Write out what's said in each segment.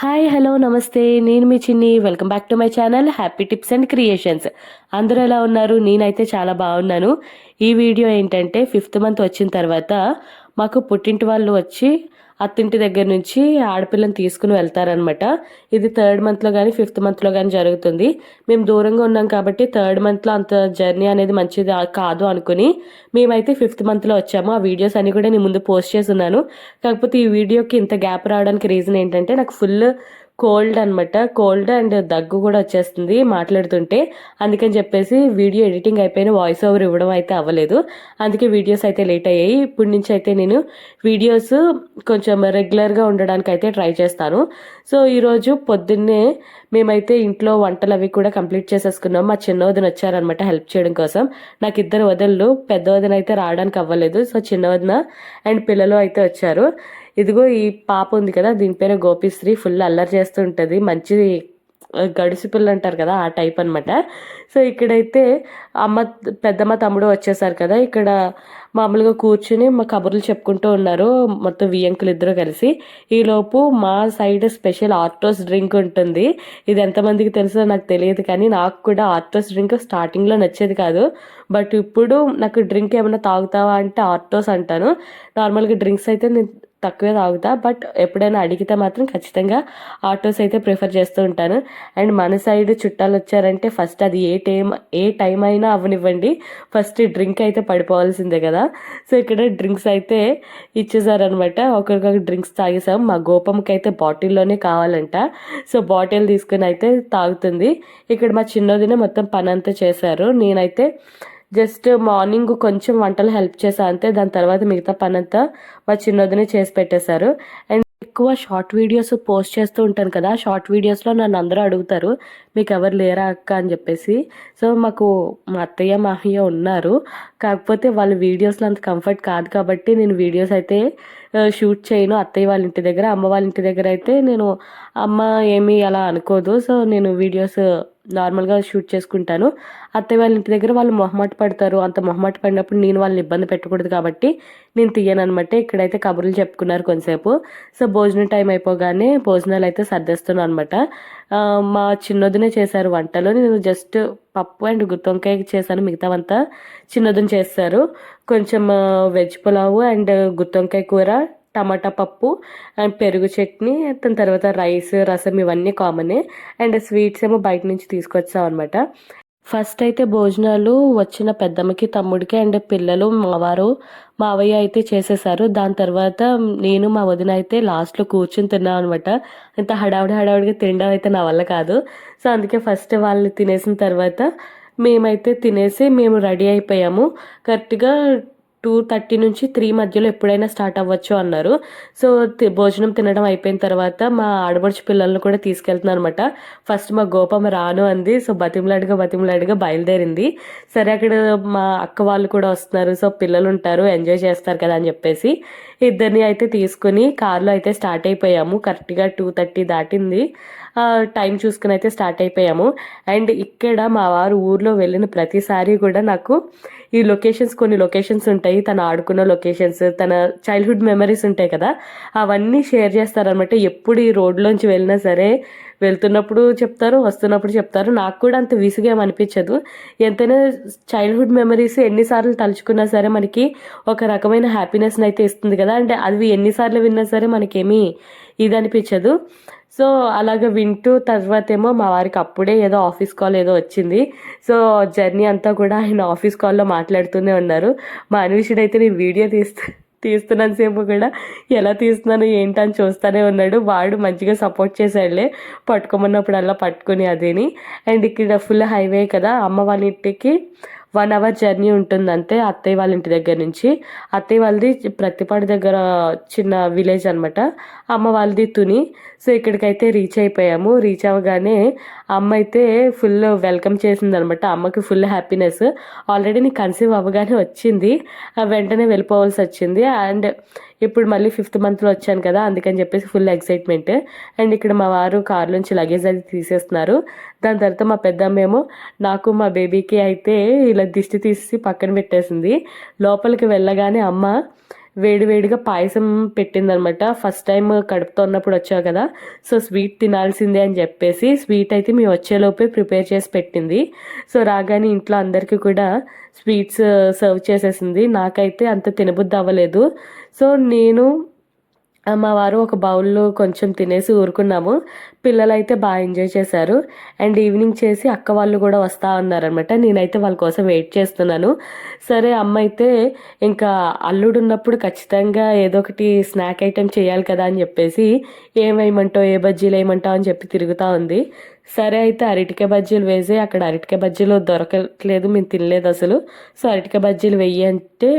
Hi hello నమస్తే. నేను మీ Chinni. Welcome back to my channel happy tips and creations అందరూ ఎలా ఉన్నారు? నేనైతే చాలా బాగున్నాను. ఈ వీడియో ఏంటంటే ఫిఫ్త్ మంత్ వచ్చిన తర్వాత మాకు పుట్టింటి వాళ్ళు వచ్చి అత్తింటి దగ్గర నుంచి ఆడపిల్లని తీసుకుని వెళ్తారనమాట ఇది థర్డ్ మంత్లో కానీ ఫిఫ్త్ మంత్లో కానీ జరుగుతుంది. మేము దూరంగా ఉన్నాం కాబట్టి థర్డ్ మంత్లో అంత జర్నీ అనేది మంచిది కాదు అనుకుని మేమైతే ఫిఫ్త్ మంత్లో వచ్చాము. ఆ వీడియోస్ అన్ని కూడా నేను ముందు పోస్ట్ చేసి ఉన్నాను కాకపోతే ఈ వీడియోకి ఇంత గ్యాప్ రావడానికి రీజన్ ఏంటంటే నాకు ఫుల్ కోల్డ్ అనమాట కోల్డ్ అండ్ దగ్గు కూడా వచ్చేస్తుంది మాట్లాడుతుంటే. అందుకని చెప్పేసి వీడియో ఎడిటింగ్ అయిపోయిన వాయిస్ ఓవర్ ఇవ్వడం అయితే అవ్వలేదు. అందుకే వీడియోస్ అయితే లేట్ అయ్యాయి. ఇప్పటి నుంచి అయితే నేను వీడియోస్ కొంచెం రెగ్యులర్గా ఉండడానికి అయితే ట్రై చేస్తాను. సో ఈరోజు పొద్దున్నే మేమైతే ఇంట్లో వంటలు అవి కూడా కంప్లీట్ చేసేసుకున్నాం. మా చిన్న వదిన వచ్చారనమాట హెల్ప్ చేయడం కోసం. నాకు ఇద్దరు వదళ్ళు పెద్ద వదిన అయితే రావడానికి అవ్వలేదు. సో చిన్న వదిన అండ్ పిల్లలు అయితే వచ్చారు. ఇదిగో ఈ పాప ఉంది కదా దీని పేరు గోపిశ్రీ ఫుల్ అల్లరి చేస్తుంటుంది. మంచి గడుసు పిల్ల అంటారు కదా ఆ టైప్ అనమాట సో ఇక్కడైతే అమ్మ పెద్దమ్మ తమ్ముడు వచ్చేసారు కదా. ఇక్కడ మామూలుగా కూర్చుని మా కబుర్లు చెప్పుకుంటూ ఉన్నారు మొత్తం వియంకులు ఇద్దరు కలిసి. ఈలోపు మా సైడ్ స్పెషల్ ఆర్టోస్ డ్రింక్ ఉంటుంది. ఇది ఎంతమందికి తెలుసో నాకు తెలియదు కానీ నాకు కూడా ఆర్టోస్ డ్రింక్ స్టార్టింగ్లో నచ్చేది కాదు. బట్ ఇప్పుడు నాకు డ్రింక్ ఏమైనా తాగుతావా అంటే ఆర్టోస్ అంటాను. నార్మల్గా డ్రింక్స్ అయితే నేను తక్కువే తాగుతా బట్ ఎప్పుడైనా అడిగితే మాత్రం ఖచ్చితంగా ఆటోస్ అయితే ప్రిఫర్ చేస్తూ ఉంటాను. అండ్ మన సైడ్ చుట్టాలు వచ్చారంటే ఫస్ట్ అది ఏ టైం ఏ టైం అయినా అవనివ్వండి. ఫస్ట్ డ్రింక్ అయితే పడిపోవాల్సిందే కదా. సో ఇక్కడ డ్రింక్స్ అయితే ఇచ్చేసారనమాట ఒకరికొకరు డ్రింక్స్ తాగేసాం. మా గోపంకి అయితే బాటిల్లోనే కావాలంట. సో బాటిల్ తీసుకుని అయితే తాగుతుంది. ఇక్కడ మా చిన్నదినే మొత్తం పని అంతా చేశారు. నేనైతే జస్ట్ మార్నింగ్ కొంచెం వంటలు హెల్ప్ చేశాను అంతే. దాని తర్వాత మిగతా పని అంతా మా చిన్నదినే చేసి పెట్టేశారు. అండ్ ఎక్కువ షార్ట్ వీడియోస్ పోస్ట్ చేస్తూ ఉంటాను కదా షార్ట్ వీడియోస్లో నన్ను అందరూ అడుగుతారు మీకు ఎవరు లేరా అక్క? అని చెప్పేసి. సో మాకు మా అత్తయ్య మాహయ్య ఉన్నారు. కాకపోతే వాళ్ళ వీడియోస్లో అంత కంఫర్ట్ కాదు కాబట్టి నేను వీడియోస్ అయితే షూట్ చేయను. అత్తయ్య వాళ్ళ ఇంటి దగ్గర అమ్మ వాళ్ళ ఇంటి దగ్గర అయితే నేను అమ్మ ఏమీ అలా అనుకోదు. సో నేను వీడియోస్ నార్మల్గా షూట్ చేసుకుంటాను. అత్తయ్య వాళ్ళ ఇంటి దగ్గర వాళ్ళు మొహమాట పడతారు. అంత మొహమాట పడినప్పుడు నేను వాళ్ళని ఇబ్బంది పెట్టకూడదు కాబట్టి నేను తీయను అనమాట ఇక్కడైతే కబుర్లు చెప్పుకున్నారు కొంతసేపు. సో భోజనం టైం అయిపోగానే భోజనాలు అయితే సర్దేస్తున్నాను అనమాట మా చిన్నదినే చేశారు వంటలు. నేను జస్ట్ పప్పు అండ్ గుత్తొంకాయ చేశాను. మిగతావంతా చిన్నదిని చేస్తారు. కొంచెం వెజ్ పులావు అండ్ గుత్తొంకాయ కూర టమాటా పప్పు అండ్ పెరుగు చట్నీ దాని తర్వాత రైస్ రసం ఇవన్నీ కామనే అండ్ స్వీట్స్ ఏమో బయట నుంచి తీసుకొచ్చాం అనమాట ఫస్ట్ అయితే భోజనాలు వచ్చిన పెద్దమ్మకి తమ్ముడికి అండ్ పిల్లలు మావారు మావయ్య అయితే చేసేసారు. దాని తర్వాత నేను మా వదిన అయితే లాస్ట్లో కూర్చుని తిన్నాం అనమాట ఇంత హడావుడి హడావుడిగా తినడం అయితే నా వల్ల కాదు. సో అందుకే ఫస్ట్ వాళ్ళు తినేసిన తర్వాత మేమైతే తినేసి మేము రెడీ అయిపోయాము. కరెక్ట్గా టూ థర్టీ నుంచి త్రీ మధ్యలో ఎప్పుడైనా స్టార్ట్ అవ్వచ్చు అన్నారు. సో భోజనం తినడం అయిపోయిన తర్వాత మా ఆడబడుచు పిల్లల్ని కూడా తీసుకెళ్తున్నాను అనమాట ఫస్ట్ మా గోపమ్మ రాను అంది. సో బతిమలాడిగా బతిమలాడిగా బయలుదేరింది. సరే అక్కడ మా అక్క వాళ్ళు కూడా వస్తున్నారు. సో పిల్లలు ఉంటారు ఎంజాయ్ చేస్తారు కదా అని చెప్పేసి. ఇద్దరిని అయితే తీసుకుని కార్లో అయితే స్టార్ట్ అయిపోయాము. కరెక్ట్గా టూ థర్టీ దాటింది. టైం చూసుకుని అయితే స్టార్ట్ అయిపోయాము. అండ్ ఇక్కడ మా వారు ఊర్లో వెళ్ళిన ప్రతిసారి కూడా నాకు ఈ లొకేషన్స్ కొన్ని లొకేషన్స్ ఉంటాయి. తను ఆడుకున్న లొకేషన్స్ తన చైల్డ్హుడ్ మెమరీస్ ఉంటాయి కదా అవన్నీ షేర్ చేస్తారనమాట ఎప్పుడు ఈ రోడ్లోంచి వెళ్ళినా సరే వెళ్తున్నప్పుడు చెప్తారు వస్తున్నప్పుడు చెప్తారు. నాకు కూడా అంత విసుగేం అనిపించదు. ఎంతైనా చైల్డ్హుడ్ మెమరీస్ ఎన్నిసార్లు తలుచుకున్నా సరే మనకి ఒక రకమైన హ్యాపీనెస్ని అయితే ఇస్తుంది కదా. అంటే అవి ఎన్నిసార్లు విన్నా సరే మనకేమీ ఇది అనిపించదు. సో అలాగ వింటూ తర్వాత ఏమో మా వారికి అప్పుడే ఏదో ఆఫీస్ కాల్ ఏదో వచ్చింది. సో జర్నీ అంతా కూడా ఆయన ఆఫీస్ కాల్లో మాట్లాడుతూనే ఉన్నారు. మా అనుషుడైతే అయితే నేను వీడియో తీస్తే తీస్తున్నంతసేపు కూడా. ఎలా తీస్తున్నాను ఏంటని చూస్తూనే ఉన్నాడు. వాడు మంచిగా సపోర్ట్ చేసాడులే పట్టుకోమన్నప్పుడు అలా పట్టుకుని అదేని. అండ్ ఇక్కడ ఫుల్ హైవే కదా. అమ్మ వాళ్ళ ఇంటికి వన్ అవర్ జర్నీ ఉంటుంది అంతే. అత్తయ్య వాళ్ళ ఇంటి దగ్గర నుంచి. అత్తయ్య వాళ్ళది ప్రతిపాడు దగ్గర చిన్న విలేజ్ అనమాట అమ్మ వాళ్ళది తుని. సో ఇక్కడికైతే రీచ్ అయిపోయాము. రీచ్ అవ్వగానే అమ్మ అయితే ఫుల్ వెల్కమ్ చేసింది అనమాట అమ్మకి ఫుల్ హ్యాపీనెస్ ఆల్రెడీ నీకు కన్సీవ్ అవ్వగానే వచ్చింది. వెంటనే వెళ్ళిపోవాల్సి వచ్చింది. అండ్ ఇప్పుడు మళ్ళీ ఫిఫ్త్ మంత్లో వచ్చాను కదా అందుకని చెప్పేసి ఫుల్ ఎక్సైట్మెంట్ అండ్ ఇక్కడ మా వారు కార్లోంచి లగేజ్ అది తీసేస్తున్నారు. దాని తర్వాత మా పెద్దమ్మేమో నాకు మా బేబీకి అయితే ఇలా దిష్టి తీసి పక్కన పెట్టేసింది. లోపలికి వెళ్ళగానే అమ్మ వేడివేడిగా పాయసం పెట్టిందనమాట. ఫస్ట్ టైం కడుపుతో ఉన్నప్పుడు వచ్చావు కదా సో స్వీట్ తినాల్సిందే అని చెప్పేసి స్వీట్ అయితే మేము వచ్చేలోపే ప్రిపేర్ చేసి పెట్టింది. సో రాగానే ఇంట్లో అందరికీ కూడా స్వీట్స్ సర్వ్ చేసేసింది. నాకైతే అంత తినబుద్ధి అవ్వలేదు. సో నేను మా వారు ఒక బౌల్లో కొంచెం తినేసి ఊరుకున్నాము. పిల్లలు అయితే బాగా ఎంజాయ్ చేశారు. అండ్ ఈవినింగ్ చేసి అక్క వాళ్ళు కూడా వస్తూ ఉన్నారనమాట నేనైతే వాళ్ళ కోసం వెయిట్ చేస్తున్నాను. సరే అమ్మ అయితే ఇంకా అల్లుడు ఉన్నప్పుడు ఖచ్చితంగా ఏదో ఒకటి స్నాక్ ఐటెం చేయాలి కదా అని చెప్పేసి ఏమేయమంటావు ఏ బజ్జీలు వేయమంటావు అని చెప్పి తిరుగుతూ ఉంది. సరే అయితే అరటికాయ బజ్జీలు వేసి అక్కడ అరటికాయ బజ్జీలు దొరకట్లేదు మేము తినలేదు అసలు. సో అరటికాయ బజ్జీలు వెయ్యి అంటే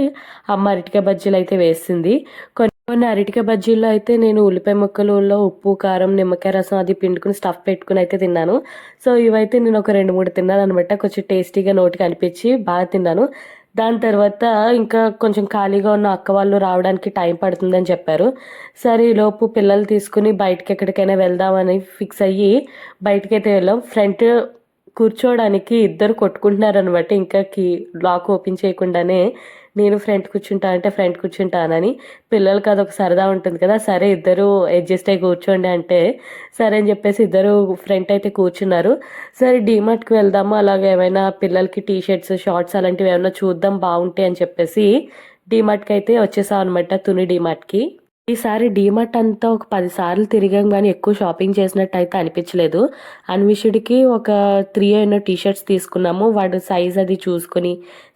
అమ్మ అరటికాయ బజ్జీలు అయితే వేసింది. కొన్ని కొన్ని అరటికాయ బజ్జీల్లో అయితే నేను ఉల్లిపాయ ముక్కలలో ఉప్పు కారం నిమ్మకాయ రసం అది పిండుకుని స్టఫ్ పెట్టుకుని అయితే తిన్నాను. సో ఇవైతే నేను ఒక రెండు మూడు తిన్నాను అనమాట కొంచెం టేస్టీగా నోటికి అనిపించి బాగా తిన్నాను. దాని తర్వాత ఇంకా కొంచెం ఖాళీగా ఉన్న అక్క వాళ్ళు రావడానికి టైం పడుతుందని చెప్పారు. సరే ఈలోపు పిల్లలు తీసుకుని బయటకి ఎక్కడికైనా వెళ్దామని ఫిక్స్ అయ్యి బయటకైతే వెళ్ళాం. ఫ్రంట్ కూర్చోవడానికి ఇద్దరు కొట్టుకుంటున్నారనమాట ఇంకా కీ లాక్ ఓపెన్ చేయకుండానే నేను ఫ్రంట్ కూర్చుంటా అంటే ఫ్రంట్ కూర్చుంటానని పిల్లలకి అదొక సరదా ఉంటుంది కదా సరే ఇద్దరు అడ్జస్ట్ అయ్యి కూర్చోండి అంటే సరే అని చెప్పేసి ఇద్దరు ఫ్రంట్ అయితే కూర్చున్నారు. సరే డీమార్ట్కి వెళ్దాము అలాగే ఏమైనా పిల్లలకి టీ షర్ట్స్ షార్ట్స్ అలాంటివి ఏమైనా చూద్దాం బాగుంటాయి అని చెప్పేసి డీమార్ట్కి అయితే వచ్చేసాం అనమాట తుని డీమార్ట్కి. ఈసారి డీమార్ట్ అంతా ఒక పది సార్లు తిరిగాం కానీ ఎక్కువ షాపింగ్ చేసినట్టు అయితే అనిపించలేదు. అన్విషుడికి ఒక త్రీ అయిన టీ షర్ట్స్ తీసుకున్నాము. వాడు సైజ్ అది చూసుకుని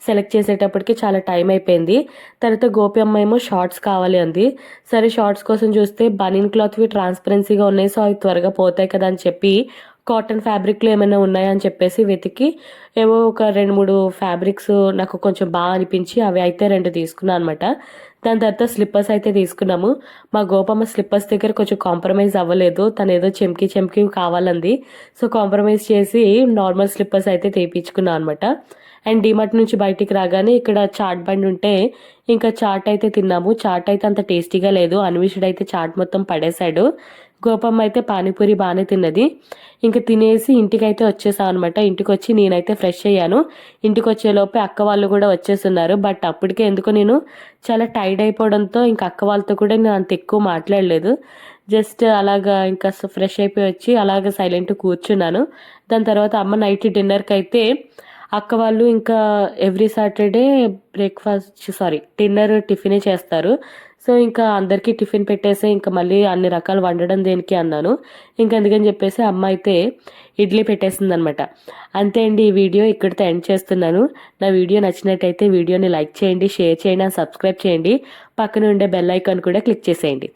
సెలెక్ట్ చేసేటప్పటికి చాలా టైం అయిపోయింది. తర్వాత గోపి అమ్మ ఏమో షార్ట్స్ కావాలి అంది. సరే షార్ట్స్ కోసం చూస్తే బనిన్ క్లాత్వి ట్రాన్స్పరెన్సీగా ఉన్నాయి సో అవి త్వరగా పోతాయి కదా అని చెప్పి కాటన్ ఫ్యాబ్రిక్లు ఏమైనా ఉన్నాయా అని చెప్పేసి వెతికి ఏవో ఒక రెండు మూడు ఫ్యాబ్రిక్స్ నాకు కొంచెం బాగా అనిపించి అవి అయితే రెండు తీసుకున్నాను అనమాట దాని తర్వాత స్లిప్పర్స్ అయితే తీసుకున్నాము. మా గోపమ్మ స్లిప్పర్స్ దగ్గర కొంచెం కాంప్రమైజ్ అవ్వలేదు. తను ఏదో చెంకి చెంకి కావాలంది. సో కాంప్రమైజ్ చేసి నార్మల్ స్లిప్పర్స్ అయితే తెప్పించుకున్నాను అనమాట అండ్ డిమార్ట్ నుంచి బయటికి రాగానే ఇక్కడ చాట్ బండి ఉంటే ఇంకా చాట్ అయితే తిన్నాము. చాట్ అయితే అంత టేస్టీగా లేదు. అన్విషుడు అయితే చాట్ మొత్తం పడేశాడు. గోపమ్మ అయితే పానీపూరి బాగానే తిన్నది. ఇంకా తినేసి ఇంటికి అయితే వచ్చేసాం అనమాట ఇంటికి వచ్చి నేనైతే ఫ్రెష్ అయ్యాను. ఇంటికి వచ్చేలోపే అక్క వాళ్ళు కూడా వచ్చేస్తున్నారు. బట్ అప్పటికే ఎందుకు నేను చాలా టైర్డ్ అయిపోవడంతో ఇంకా అక్క వాళ్ళతో కూడా నేను అంత ఎక్కువ మాట్లాడలేదు. జస్ట్ అలాగా ఇంకా ఫ్రెష్ అయిపోయి వచ్చి అలాగ సైలెంట్ కూర్చున్నాను. దాని తర్వాత అమ్మ నైట్ డిన్నర్కి అయితే అక్క వాళ్ళు ఇంకా every Saturday breakfast sorry dinner టిఫినే చేస్తారు. సో ఇంకా అందరికీ టిఫిన్ పెట్టేసి ఇంకా మళ్ళీ అన్ని రకాలు వండడం దేనికి అన్నాను. ఇంకా అందుకని చెప్పేసి అమ్మ అయితే ఇడ్లీ పెట్టేసింది అనమాట అంతే అండి ఈ వీడియో ఇక్కడితో ఎండ్ చేస్తున్నాను. నా వీడియో నచ్చినట్టయితే వీడియోని లైక్ చేయండి షేర్ చేయండి సబ్స్క్రైబ్ చేయండి. పక్కన ఉండే బెల్ ఐకాన్ కూడా క్లిక్ చేసేయండి.